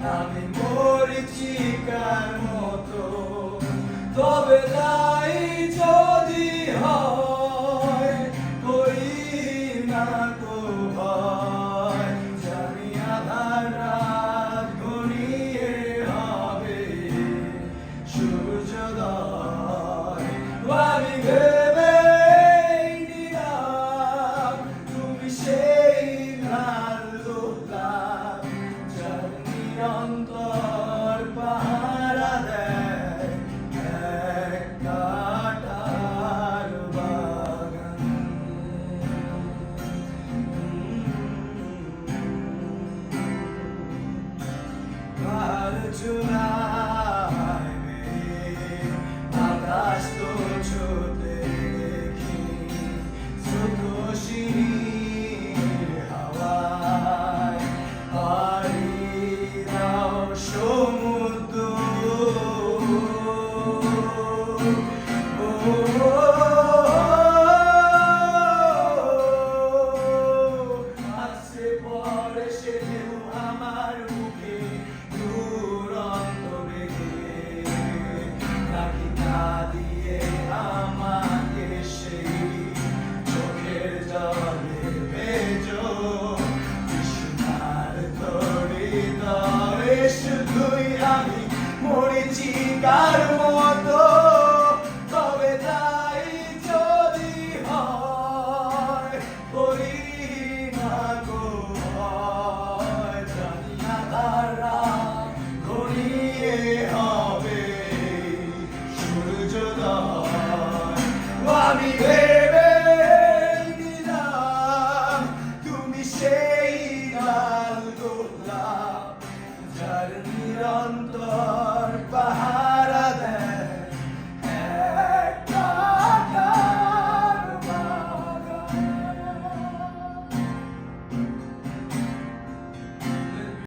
namin tonight. কার মতো তবে তাই যদি হয় হরি না গো তারা ঘনিয়ে হবে সূর্যোদয়। আমি